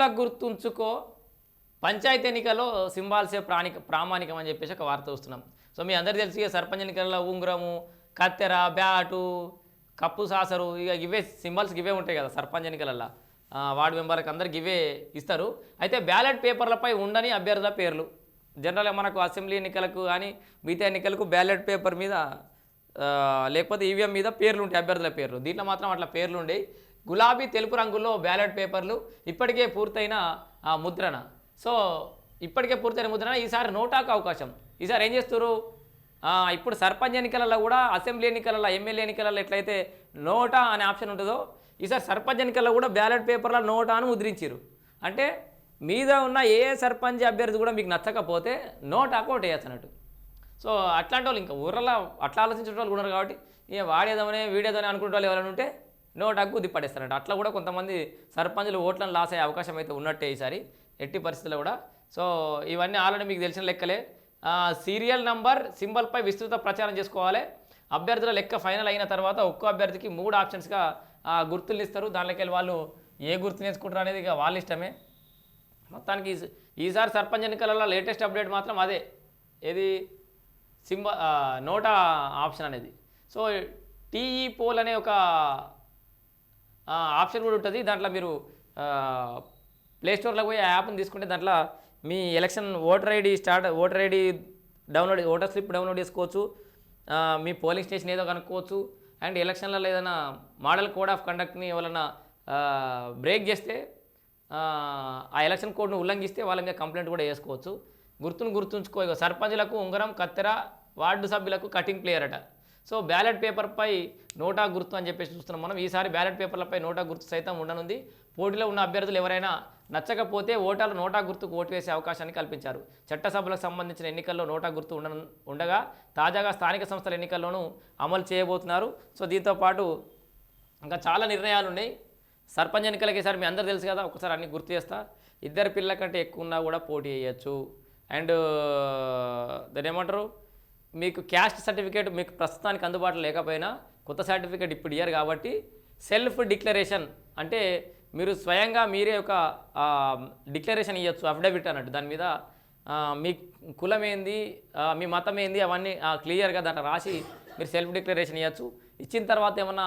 గుర్తుంచుకో? పంచాయతీ ఎన్నికల్లో సింబాల్సే ప్రాణిక ప్రామాణికం అని చెప్పేసి ఒక వార్త వస్తున్నాం. సో మీ అందరికీ తెలిసి ఇక సర్పంచ్ ఎన్నికల్లో ఉంగరము కత్తెర బ్యాటు కప్పు సాసరు ఇక ఇవే సింబల్స్ ఇవే ఉంటాయి కదా సర్పంచ్ ఎన్నికలల్లో. వార్డు మెంబర్కి అందరికి ఇవే ఇస్తారు. అయితే బ్యాలెట్ పేపర్లపై ఉండని అభ్యర్థుల పేర్లు. జనరల్గా మనకు అసెంబ్లీ ఎన్నికలకు కానీ మిగతా ఎన్నికలకు బ్యాలెట్ పేపర్ మీద లేకపోతే ఈవీఎం మీద పేర్లు ఉంటాయి అభ్యర్థుల పేర్లు. దీంట్లో మాత్రం అట్లా పేర్లు ఉండేవి. గులాబీ తెలుపు రంగులో బ్యాలెట్ పేపర్లు ఇప్పటికే పూర్తయిన ముద్రణ. సో ఇప్పటికే పూర్తయిన ముద్రణ ఈసారి నోటాకు అవకాశం. ఈసారి ఏం చేస్తారు ఇప్పుడు సర్పంచ్ ఎన్నికలలో కూడా అసెంబ్లీ ఎన్నికలలో ఎమ్మెల్యే ఎన్నికలలో ఎట్లయితే నోటా అనే ఆప్షన్ ఉంటుందో ఈసారి సర్పంచ్ ఎన్నికల్లో కూడా బ్యాలెట్ పేపర్లో నోటా అని ముద్రించారు అంటే మీద ఉన్న ఏ సర్పంచ్ అభ్యర్థి కూడా మీకు నచ్చకపోతే నోటాకు ఒకటి అన్నట్టు సో అట్లాంటి వాళ్ళు ఇంకా ఊర్లలో అట్లా ఆలోచించే వాళ్ళు కూడా ఉన్నారు కాబట్టి ఇక వాడేదామనే వీడేదామని అనుకునే వాళ్ళు ఎవరైనా ఉంటే నో డగ్గు దిప్పడేస్తారంట అట్లా కూడా కొంతమంది సర్పంచులు ఓట్లను లాస్ అయ్యే అవకాశం అయితే ఉన్నట్టే ఈసారి ఎట్టి పరిస్థితుల్లో కూడా. సో ఇవన్నీ ఆల్రెడీ మీకు తెలిసిన లెక్కలే. సీరియల్ నంబర్ సింబల్పై విస్తృత ప్రచారం చేసుకోవాలి. అభ్యర్థుల లెక్క ఫైనల్ అయిన తర్వాత ఒక్కో అభ్యర్థికి మూడు ఆప్షన్స్గా గుర్తులు ఇస్తారు. దానిలోకి వాళ్ళు ఏ గుర్తు నేర్చుకుంటారు అనేది ఇక వాళ్ళ ఇష్టమే. మొత్తానికి ఈ- ఈసారి సర్పంచ్ ఎన్నికలలో లేటెస్ట్ అప్డేట్ మాత్రం అదే. ఏది? సింబ నోటా ఆప్షన్ అనేది. సో టీఈ పోల్ అనే ఒక ఆప్షన్ కూడా ఉంటుంది. దాంట్లో మీరు ప్లేస్టోర్లో పోయి ఆ యాప్ని తీసుకుంటే దాంట్లో మీ election voter ID start voter ID download voter slip download చేసుకోవచ్చు. మీ పోలింగ్ స్టేషన్ ఏదో కనుక్కోవచ్చు. అండ్ ఎలక్షన్లలో ఏదైనా మోడల్ కోడ్ ఆఫ్ కండక్ట్ని ఎవరైనా బ్రేక్ చేస్తే ఆ, ఎలక్షన్ కోడ్ను ఉల్లంఘిస్తే వాళ్ళ మీద కంప్లైంట్ కూడా చేసుకోవచ్చు. గుర్తును గుర్తుంచుకో. సర్పంచ్లకు ఉంగరం కత్తెర వార్డు సభ్యులకు కటింగ్ ప్లేయర్ అట. సో బ్యాలెట్ పేపర్పై నోటా గుర్తు అని చెప్పేసి చూస్తున్నాం మనం. ఈసారి బ్యాలెట్ పేపర్లపై నోటా గుర్తు సైతం ఉండనుంది. పోటీలో ఉన్న అభ్యర్థులు ఎవరైనా నచ్చకపోతే ఓటర్లు నోటా గుర్తుకు ఓటు వేసే అవకాశాన్ని కల్పించారు. చట్టసభలకు సంబంధించిన ఎన్నికల్లో నోటా గుర్తు ఉండ ఉండగా తాజాగా స్థానిక సంస్థల ఎన్నికల్లోనూ అమలు చేయబోతున్నారు. సో దీంతో పాటు ఇంకా చాలా నిర్ణయాలు ఉన్నాయి సర్పంచ్ ఎన్నికలకి ఈసారి మీ అందరు తెలుసు కదా ఒకసారి అన్ని గుర్తు చేస్తా. ఇద్దరు పిల్లల కంటే ఎక్కువ ఉన్నా కూడా పోటీ చేయొచ్చు. అండ్ దాని ఏమంటారు? మీకు క్యాస్ట్ సర్టిఫికేట్ మీకు ప్రస్తుతానికి అందుబాటులో లేకపోయినా కొత్త సర్టిఫికేట్ ఇప్పుడు ఇయ్యారు కాబట్టి సెల్ఫ్ డిక్లరేషన్ అంటే మీరు స్వయంగా మీరే ఒక డిక్లరేషన్ ఇవ్వచ్చు అఫిడవిట్ అన్నట్టు. దాని మీద మీ కులం ఏంది మీ మతం ఏంది అవన్నీ క్లియర్గా దాంట్లో రాసి మీరు సెల్ఫ్ డిక్లరేషన్ ఇవ్వచ్చు ఇచ్చిన తర్వాత ఏమన్నా